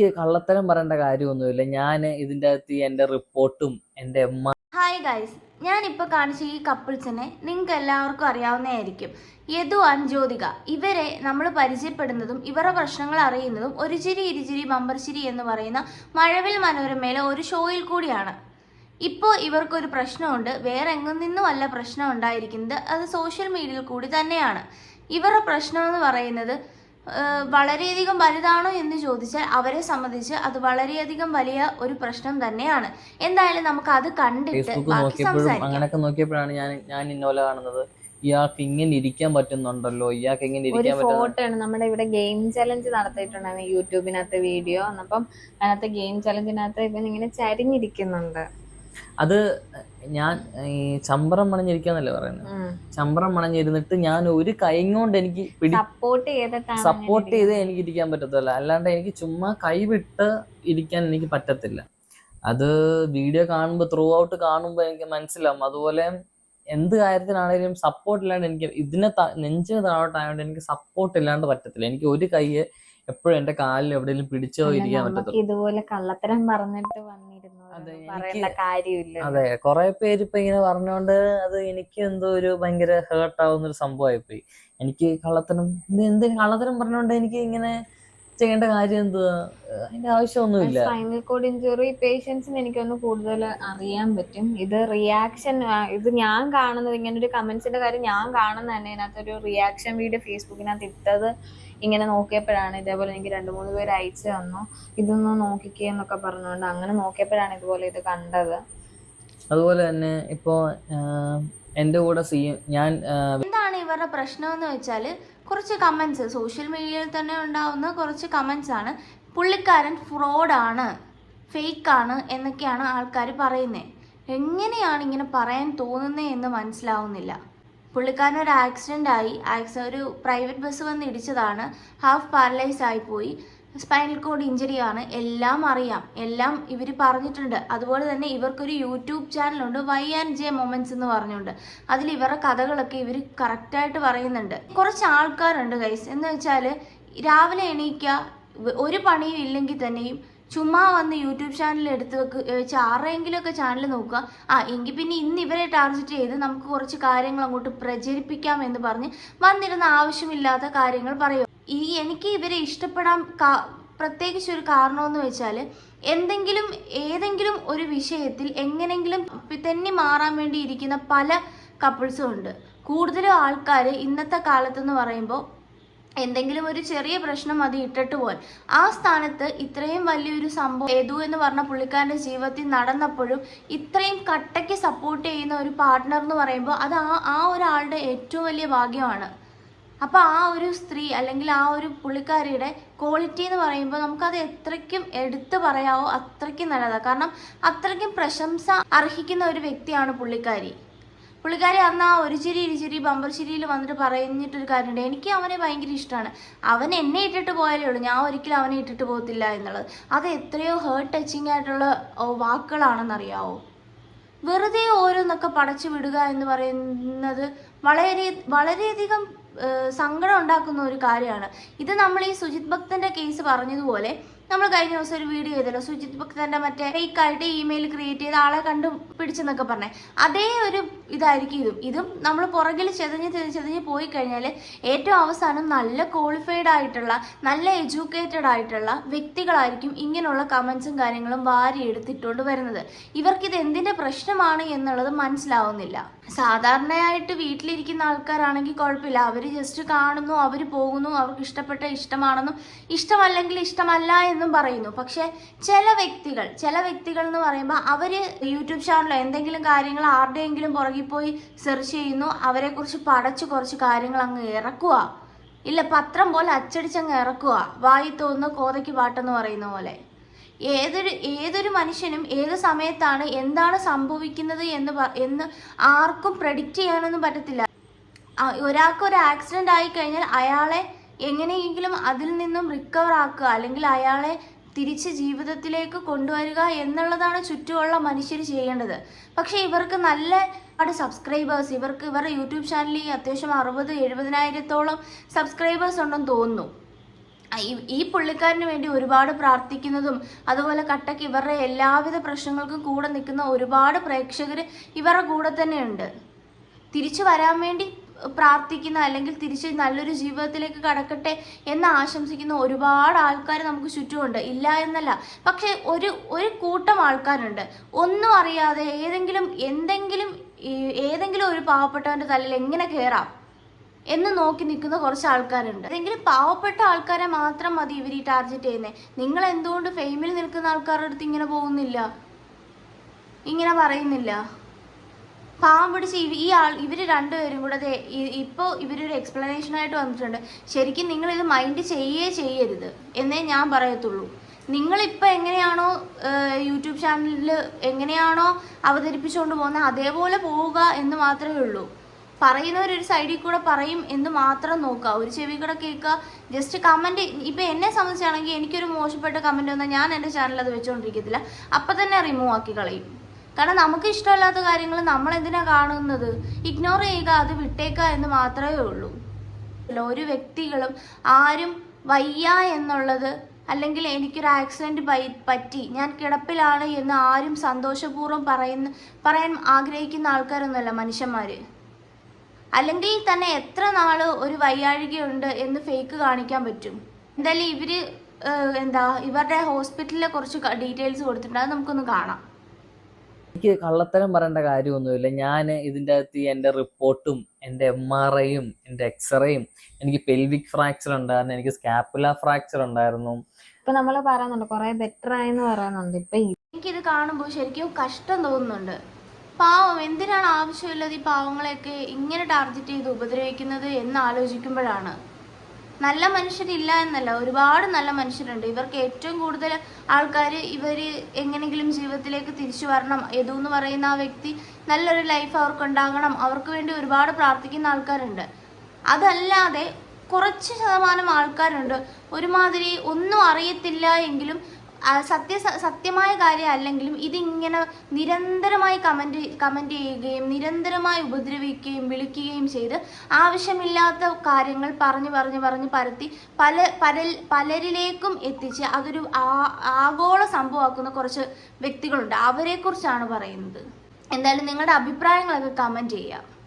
എനിക്ക് കള്ളത്തരം പറയേണ്ട കാര്യമൊന്നുമില്ല. ഞാൻ ഇതിന്റെ അകത്ത് എന്റെ റിപ്പോർട്ടും എന്റെ ഹായ് ഗൈസ് ഞാനിപ്പോൾ കാണിച്ച ഈ കപ്പിൾസിനെ നിങ്ങൾക്ക് എല്ലാവർക്കും അറിയാവുന്നതായിരിക്കും. യദു അഞ്ജ്യോതിക ഇവരെ നമ്മൾ പരിചയപ്പെടുന്നതും ഇവരുടെ പ്രശ്നങ്ങൾ അറിയുന്നതും ഒരു ചിരി ഇരുചിരി ബമ്പർശിരി എന്ന് പറയുന്ന മഴവിൽ മനോരമയിലെ ഒരു ഷോയിൽ കൂടിയാണ്. ഇപ്പോൾ ഇവർക്കൊരു പ്രശ്നമുണ്ട്. വേറെ എങ്ങും നിന്നുമല്ല പ്രശ്നം ഉണ്ടായിരിക്കുന്നത്. അത് സോഷ്യൽ മീഡിയയിൽ കൂടി തന്നെയാണ്. ഇവരുടെ പ്രശ്നം എന്ന് പറയുന്നത് വളരെയധികം വലുതാണോ എന്ന് ചോദിച്ചാൽ അവരെ സംബന്ധിച്ച് അത് വളരെയധികം വലിയ ഒരു പ്രശ്നം തന്നെയാണ്. എന്തായാലും നമുക്ക് അത് കണ്ടിട്ട് അങ്ങനെയൊക്കെ നോക്കിയപ്പോഴാണ് ഞാൻ ഞാൻ ഇന്നോലെ കാണുന്നത്. ഇയാൾക്ക് ഇങ്ങനെ ഇരിക്കാൻ പറ്റുന്നുണ്ടല്ലോ ഇയാൾക്ക് ഇങ്ങനെ ഇരിക്കാൻ ഫോട്ടോ ആണ് നമ്മുടെ ഇവിടെ ഗെയിം ചലഞ്ച് നടത്തിയിട്ടുണ്ടായിരുന്നു യൂട്യൂബിനകത്ത് വീഡിയോ. അപ്പം അതിനകത്ത് ഗെയിം ചലഞ്ചിനകത്ത് ഇവൻ ഇങ്ങനെ ചരിഞ്ഞിരിക്കുന്നുണ്ട്. അത് ഞാൻ ഈ ചമ്പറം മണഞ്ഞിരിക്കാന്നല്ലേ പറയുന്നത്. ചമ്പറം മണഞ്ഞിരുന്നിട്ട് ഞാൻ ഒരു കൈങ്ങോണ്ട് കൊണ്ട് എനിക്ക് സപ്പോർട്ട് സപ്പോർട്ട് ചെയ്ത് എനിക്ക് ഇരിക്കാൻ പറ്റത്തില്ല അല്ലാണ്ട് എനിക്ക് ചുമ്മാ കൈവിട്ട് ഇരിക്കാൻ എനിക്ക് പറ്റത്തില്ല. അത് വീഡിയോ കാണുമ്പോൾ ത്രൂ ഔട്ട് കാണുമ്പോൾ എനിക്ക് മനസ്സിലാവും. അതുപോലെ എന്ത് കാര്യത്തിനാണെങ്കിലും സപ്പോർട്ട് ഇല്ലാണ്ട് എനിക്ക് ഇതിനെ നെഞ്ചിന് താഴോട്ടായതുകൊണ്ട് എനിക്ക് സപ്പോർട്ട് ഇല്ലാണ്ട് പറ്റത്തില്ല. എനിക്ക് ഒരു കൈ എപ്പോഴും എന്റെ കാലിൽ എവിടെയെങ്കിലും പിടിച്ചോ ഇരിക്കാൻ പറ്റത്തില്ല ഇതുപോലെ കള്ളത്തരം പറഞ്ഞിട്ട് വന്നിരുന്നു അതെ, കുറെ പേര് ഇപ്പൊ ഇങ്ങനെ പറഞ്ഞോണ്ട് അത് എനിക്ക് എന്തോ ഒരു ഭയങ്കര ഹേർട്ട് ആവുന്ന ഒരു സംഭവമായി പോയി എനിക്ക് കള്ളത്തരം എന്തിന് കള്ളത്തരം പറഞ്ഞോണ്ട് എനിക്ക് ഇങ്ങനെ ചെയ്യേണ്ട കാര്യം എന്തുവാ? അതിന്റെ ആവശ്യമൊന്നുമില്ല. സ്പൈനൽ കോഡ് ഇഞ്ചുറി പേഷ്യൻസിന് എനിക്കൊന്ന് കൂടുതൽ അറിയാൻ പറ്റും. ഇത് റിയാക്ഷൻ ഇത് ഞാൻ കാണുന്നത് ഇങ്ങനെ ഒരു കമന്റ്സിന്റെ കാര്യം ഞാൻ കാണുന്ന തന്നെ ഇതിനകത്തൊരു റിയാക്ഷൻ വീഡിയോ ഫേസ്ബുക്കിനകത്ത് ഇട്ടത് ഇങ്ങനെ നോക്കിയപ്പോഴാണ്. ഇതേപോലെ എനിക്ക് രണ്ട് മൂന്ന് പേര് അയച്ചു തന്നു. ഇതൊന്ന് നോക്കിക്കേ എന്നൊക്കെ പറഞ്ഞുകൊണ്ട് അങ്ങനെ നോക്കിയപ്പോഴാണ് ഇതുപോലെ ഇത് കണ്ടത്. അതുപോലെ തന്നെ ഇപ്പോ എന്റെ എന്റെ കൂടെ സി ഞാൻ എന്താണ് ഇവരുടെ പ്രശ്നം എന്ന് വെച്ചാൽ കുറച്ച് കമൻസ് സോഷ്യൽ മീഡിയയിൽ തന്നെ ഉണ്ടാവുന്ന കുറച്ച് കമൻസ് ആണ്. പുള്ളിക്കാരൻ ഫ്രോഡാണ് ഫേക്കാണ് എന്നൊക്കെയാണ് ആൾക്കാർ പറയുന്നത് എങ്ങനെയാണ് ഇങ്ങനെ പറയാൻ തോന്നുന്നത് എന്ന് മനസ്സിലാവുന്നില്ല. പുള്ളിക്കാരൻ ഒരു ആക്സിഡന്റ് ആയി ആക്സ ഒരു പ്രൈവറ്റ് ബസ് വന്ന് ഇടിച്ചതാണ്. ഹാഫ് പാരലൈസ് ആയിപ്പോയി സ്പൈനൽ കോഡ് ഇഞ്ചറി ആണ്. എല്ലാം അറിയാം. എല്ലാം ഇവർ പറഞ്ഞിട്ടുണ്ട്. അതുപോലെ തന്നെ ഇവർക്കൊരു യൂട്യൂബ് ചാനലുണ്ട്. വൈ ആൻഡ് ജെ മൊമെന്റ്സ് എന്ന് പറഞ്ഞുകൊണ്ട് അതിൽ ഇവരുടെ കഥകളൊക്കെ ഇവർ കറക്റ്റായിട്ട് പറയുന്നുണ്ട്. കുറച്ച് ആൾക്കാരുണ്ട് ഗൈസ് എന്ന് വെച്ചാൽ രാവിലെ എണീക്കുക ഒരു പണിയും ഇല്ലെങ്കിൽ തന്നെയും ചുമ്മാ വന്ന് യൂട്യൂബ് ചാനൽ എടുത്ത് വെക്ക് വെച്ച് ആരുടെയെങ്കിലുമൊക്കെ ചാനൽ നോക്കുക. ആ എങ്കിൽ പിന്നെ ഇന്ന് ഇവരെ ടാർഗറ്റ് ചെയ്ത് നമുക്ക് കുറച്ച് കാര്യങ്ങൾ അങ്ങോട്ട് പ്രചരിപ്പിക്കാം എന്ന് പറഞ്ഞ് വന്നിരുന്ന ആവശ്യമില്ലാത്ത കാര്യങ്ങൾ പറയും ഈ എനിക്ക് ഇവരെ ഇഷ്ടപ്പെടാൻ കാ- പ്രത്യേകിച്ച് ഒരു കാരണമെന്ന് വെച്ചാൽ എന്തെങ്കിലും ഏതെങ്കിലും ഒരു വിഷയത്തിൽ എങ്ങനെങ്കിലും തന്നെ മാറാൻ വേണ്ടി ഇരിക്കുന്ന പല കപ്പിൾസും ഉണ്ട്. കൂടുതലും ആൾക്കാർ ഇന്നത്തെ കാലത്തെന്ന് പറയുമ്പോൾ എന്തെങ്കിലും ഒരു ചെറിയ പ്രശ്നം അത് ഇട്ടിട്ട് പോകാൻ ആ സ്ഥാനത്ത് ഇത്രയും വലിയൊരു സംഭവം ഏതു എന്ന് പറഞ്ഞ പുള്ളിക്കാരന്റെ ജീവിതത്തിൽ നടന്നപ്പോഴും ഇത്രയും കട്ടയ്ക്ക് സപ്പോർട്ട് ചെയ്യുന്ന ഒരു പാർട്ട്ണർ എന്ന് പറയുമ്പോൾ അത് ആ ആ ഒരാളുടെ ഏറ്റവും വലിയ ഭാഗ്യമാണ്. അപ്പോൾ ആ ഒരു സ്ത്രീ അല്ലെങ്കിൽ ആ ഒരു പുള്ളിക്കാരിയുടെ ക്വാളിറ്റി എന്ന് പറയുമ്പോൾ നമുക്കത് എത്രയ്ക്കും എടുത്തു പറയാവോ അത്രയ്ക്കും നല്ലതാണ് കാരണം അത്രയ്ക്കും പ്രശംസ അർഹിക്കുന്ന ഒരു വ്യക്തിയാണ് പുള്ളിക്കാരി. പുള്ളിക്കാരി അന്ന് ആ ഒരു ചിരി ഇരുചിരി ബമ്പർ ചിരിയിൽ വന്നിട്ട് പറഞ്ഞിട്ടൊരു കാര്യമുണ്ട്. എനിക്ക് അവനെ ഭയങ്കര ഇഷ്ടമാണ്. അവൻ എന്നെ ഇട്ടിട്ട് പോയാലേ ഉള്ളൂ. ഞാൻ ഒരിക്കലും അവനെ ഇട്ടിട്ട് പോകത്തില്ല എന്നുള്ളത്. അത് എത്രയോ ഹേർട്ട് ടച്ചിങ് ആയിട്ടുള്ള വാക്കുകളാണെന്നറിയാവോ? വെറുതെ ഓരോന്നൊക്കെ പടച്ചു വിടുക എന്ന് പറയുന്നത് വളരെ വളരെയധികം സങ്കടം ഉണ്ടാക്കുന്ന ഒരു കാര്യമാണ്. ഇത് നമ്മൾ ഈ സുജിത് ഭക്തന്റെ കേസ് പറഞ്ഞതുപോലെ നമ്മൾ കഴിഞ്ഞ ദിവസം ഒരു വീഡിയോ ചെയ്തല്ലോ. സുജിത് ഭക്തന്റെ മറ്റേ ഫേക്ക് ആയിട്ട് ഇമെയിൽ ക്രിയേറ്റ് ചെയ്ത ആളെ കണ്ടു പിടിച്ചെന്നൊക്കെ പറഞ്ഞേ. അതേ ഒരു ഇതായിരിക്കും ഇതും. ഇതും നമ്മൾ പുറകിൽ ചെതഞ്ഞ് ചെതഞ്ഞ് പോയി കഴിഞ്ഞാൽ ഏറ്റവും അവസാനം നല്ല ക്വാളിഫൈഡ് ആയിട്ടുള്ള നല്ല എഡ്യൂക്കേറ്റഡ് ആയിട്ടുള്ള വ്യക്തികളായിരിക്കും ഇങ്ങനെയുള്ള കമൻസും കാര്യങ്ങളും വാരി എടുത്തിട്ടുകൊണ്ട് വരുന്നത്. ഇത് എന്തിന്റെ പ്രശ്നമാണ് എന്നുള്ളത് മനസ്സിലാവുന്നില്ല. സാധാരണയായിട്ട് വീട്ടിലിരിക്കുന്ന ആൾക്കാരാണെങ്കിൽ കുഴപ്പമില്ല. അവർ ജസ്റ്റ് കാണുന്നു അവർ പോകുന്നു അവർക്ക് ഇഷ്ടപ്പെട്ട ഇഷ്ടമാണെന്നും ഇഷ്ടമല്ലെങ്കിൽ ഇഷ്ടമല്ല എന്നും പറയുന്നു. പക്ഷെ ചില വ്യക്തികൾ ചില വ്യക്തികൾ എന്ന് പറയുമ്പോൾ അവർ യൂട്യൂബ് ചാനലോ എന്തെങ്കിലും കാര്യങ്ങൾ ആരുടെയെങ്കിലും പുറകിൽ പോയി സെർച്ച് ചെയ്യുന്നു അവരെക്കുറിച്ച് പടച്ച് കുറച്ച് കാര്യങ്ങൾ അങ്ങ് ഇറക്കുക. ഇല്ല പത്രം പോലെ അച്ചടിച്ചങ്ങ് ഇറക്കുക. വായി തോന്നുന്ന കോതയ്ക്ക് പാട്ടെന്ന് പറയുന്ന പോലെ. ഏതൊരു ഏതൊരു മനുഷ്യനും ഏത് സമയത്താണ് എന്താണ് സംഭവിക്കുന്നത് എന്ന് എന്ന് ആർക്കും പ്രഡിക്റ്റ് ചെയ്യാനൊന്നും പറ്റത്തില്ല. ഒരാൾക്ക് ഒരു ആക്സിഡന്റ് ആയി കഴിഞ്ഞാൽ അയാളെ എങ്ങനെയെങ്കിലും അതിൽ നിന്നും റിക്കവർ ആക്കുക. അല്ലെങ്കിൽ അയാളെ തിരിച്ച് ജീവിതത്തിലേക്ക് കൊണ്ടുവരിക എന്നുള്ളതാണ് ചുറ്റുമുള്ള മനുഷ്യർ ചെയ്യേണ്ടത്. പക്ഷേ ഇവർക്ക് നല്ല ഒരുപാട് സബ്സ്ക്രൈബേഴ്സ് ഇവർക്ക് ഇവരുടെ യൂട്യൂബ് ചാനലിൽ അത്യാവശ്യം അറുപത് എഴുപതിനായിരത്തോളം സബ്സ്ക്രൈബേഴ്സ് ഉണ്ടെന്ന് തോന്നുന്നു. ഈ- പുള്ളിക്കാരന് വേണ്ടി ഒരുപാട് പ്രാർത്ഥിക്കുന്നതും അതുപോലെ കട്ടക്ക് ഇവരുടെ എല്ലാവിധ പ്രശ്നങ്ങൾക്കും കൂടെ നിൽക്കുന്ന ഒരുപാട് പ്രേക്ഷകർ ഇവരുടെ കൂടെ തന്നെയുണ്ട് തിരിച്ചു വരാൻ വേണ്ടി പ്രാർത്ഥിക്കുന്ന അല്ലെങ്കിൽ തിരിച്ച് നല്ലൊരു ജീവിതത്തിലേക്ക് കടക്കട്ടെ എന്ന് ആശംസിക്കുന്ന ഒരുപാട് ആൾക്കാർ നമുക്ക് ചുറ്റുമുണ്ട്. ഇല്ല എന്നല്ല. പക്ഷേ ഒരു ഒരു കൂട്ടം ആൾക്കാരുണ്ട്. ഒന്നും അറിയാതെ ഏതെങ്കിലും എന്തെങ്കിലും ഏതെങ്കിലും ഒരു പാവപ്പെട്ടവന്റെ തലയിൽ എങ്ങനെ കയറാം എന്ന് നോക്കി നിൽക്കുന്ന കുറച്ച് ആൾക്കാരുണ്ട്. ഏതെങ്കിലും പാവപ്പെട്ട ആൾക്കാരെ മാത്രം മതി ഇവർ ഈ ടാർഗറ്റ് ചെയ്യുന്നത് നിങ്ങൾ എന്തുകൊണ്ട് ഫെയിമിൽ നിൽക്കുന്ന ആൾക്കാരുടെ അടുത്ത് ഇങ്ങനെ പോകുന്നില്ല? ഇങ്ങനെ പറയുന്നില്ല? പാവം പിടിച്ച് ഈ ആൾ ഇവർ രണ്ടുപേരും കൂടെ ഇപ്പോൾ ഇവരൊരു എക്സ്പ്ലനേഷൻ ആയിട്ട് വന്നിട്ടുണ്ട്. ശരിക്കും നിങ്ങൾ ഇത് മൈൻഡ് ചെയ്യേ ചെയ്യരുത് എന്നേ ഞാൻ പറയത്തുള്ളൂ. നിങ്ങളിപ്പോൾ എങ്ങനെയാണോ യൂട്യൂബ് ചാനലിൽ എങ്ങനെയാണോ അവതരിപ്പിച്ചുകൊണ്ട് പോകുന്നത് അതേപോലെ പോവുക എന്ന് മാത്രമേ ഉള്ളൂ. പറയുന്നവർ ഒരു സൈഡിൽ കൂടെ പറയും എന്ന് മാത്രം നോക്കുക. ഒരു ചെവി കൂടെ കേൾക്കുക. ജസ്റ്റ് കമന്റ് ഇപ്പം എന്നെ സംബന്ധിച്ചാണെങ്കിൽ എനിക്കൊരു മോശപ്പെട്ട കമന്റ് വന്നാൽ ഞാൻ എന്റെ ചാനൽ അത് വെച്ചുകൊണ്ടിരിക്കത്തില്ല അപ്പം തന്നെ റിമൂവ് ആക്കി കളയും. കാരണം നമുക്ക് ഇഷ്ടമല്ലാത്ത കാര്യങ്ങൾ നമ്മൾ എന്തിനാ കാണുന്നത്? ഇഗ്നോർ ചെയ്യുക അത് വിട്ടേക്കുക എന്ന് മാത്രമേ ഉള്ളൂ. ഒരു വ്യക്തികളും ആരും വയ്യ എന്നുള്ളത് അല്ലെങ്കിൽ എനിക്കൊരു ആക്സിഡന്റ് പറ്റി ഞാൻ കിടപ്പിലാണ് എന്ന് ആരും സന്തോഷപൂർവം പറയുന്ന പറയാൻ ആഗ്രഹിക്കുന്ന ആൾക്കാരൊന്നുമല്ല മനുഷ്യന്മാർ അല്ലെങ്കിൽ തന്നെ എത്ര നാൾ ഒരു വയ്യാഴികയുണ്ട് എന്ന് ഫേക്ക് കാണിക്കാൻ പറ്റും. എന്തായാലും ഇവർ എന്താ ഇവരുടെ ഹോസ്പിറ്റലിലെ കുറച്ച് ഡീറ്റെയിൽസ് കൊടുത്തിട്ടുണ്ട്. അത് നമുക്കൊന്ന് കാണാം. എനിക്ക് കള്ളത്തരം പറയേണ്ട കാര്യമൊന്നുമില്ല. ഞാൻ ഇതിന്റെ അകത്ത് എന്റെ റിപ്പോർട്ടും എന്റെ എം ആർ ഐയും എന്റെ എക്സ്റേയും എനിക്ക് പെൽവിക് ഫ്രാക്ചർ ഉണ്ടായിരുന്നു എനിക്ക് സ്കാപ്പുല ഫ്രാക്ചർ ഉണ്ടായിരുന്നു. ഇപ്പൊ നമ്മൾ പറയുന്നുണ്ട് കുറെ ബെറ്റർ ആയെന്ന് പറയുന്നുണ്ട്. ഇപ്പൊ എനിക്കിത് കാണുമ്പോൾ ശരിക്കും കഷ്ടം തോന്നുന്നുണ്ട്. പാവം എന്തിനാണ് ആവശ്യമില്ലാതെ ഈ പാവങ്ങളെയൊക്കെ ഇങ്ങനെ ടാർഗറ്റ് ചെയ്ത് ഉപദ്രവിക്കുന്നത് എന്ന് ആലോചിക്കുമ്പോഴാണ്. നല്ല മനുഷ്യരില്ല എന്നല്ല. ഒരുപാട് നല്ല മനുഷ്യരുണ്ട്. ഇവർക്ക് ഏറ്റവും കൂടുതൽ ആൾക്കാർ ഇവർ എങ്ങനെങ്കിലും ജീവിതത്തിലേക്ക് തിരിച്ചു വരണം. യദു എന്ന് പറയുന്ന ആ വ്യക്തി നല്ലൊരു ലൈഫ് അവർക്ക് ഉണ്ടാകണം. അവർക്ക് വേണ്ടി ഒരുപാട് പ്രാർത്ഥിക്കുന്ന ആൾക്കാരുണ്ട്. അതല്ലാതെ കുറച്ച് ശതമാനം ആൾക്കാരുണ്ട്. ഒരുമാതിരി ഒന്നും അറിയത്തില്ല എങ്കിലും സത്യ സത്യമായ കാര്യം അല്ലെങ്കിലും ഇതിങ്ങനെ നിരന്തരമായി കമന്റ് കമന്റ് ചെയ്യുകയും നിരന്തരമായി ഉപദ്രവിക്കുകയും വിളിക്കുകയും ചെയ്ത് ആവശ്യമില്ലാത്ത കാര്യങ്ങൾ പറഞ്ഞു പറഞ്ഞു പറഞ്ഞ് പരത്തി പല പല പലരിലേക്കും എത്തിച്ച് അതൊരു ആഗോള സംഭവമാക്കുന്ന കുറച്ച് വ്യക്തികളുണ്ട്. അവരെക്കുറിച്ചാണ് പറയുന്നത്. എന്തായാലും നിങ്ങളുടെ അഭിപ്രായങ്ങളൊക്കെ കമന്റ് ചെയ്യുക.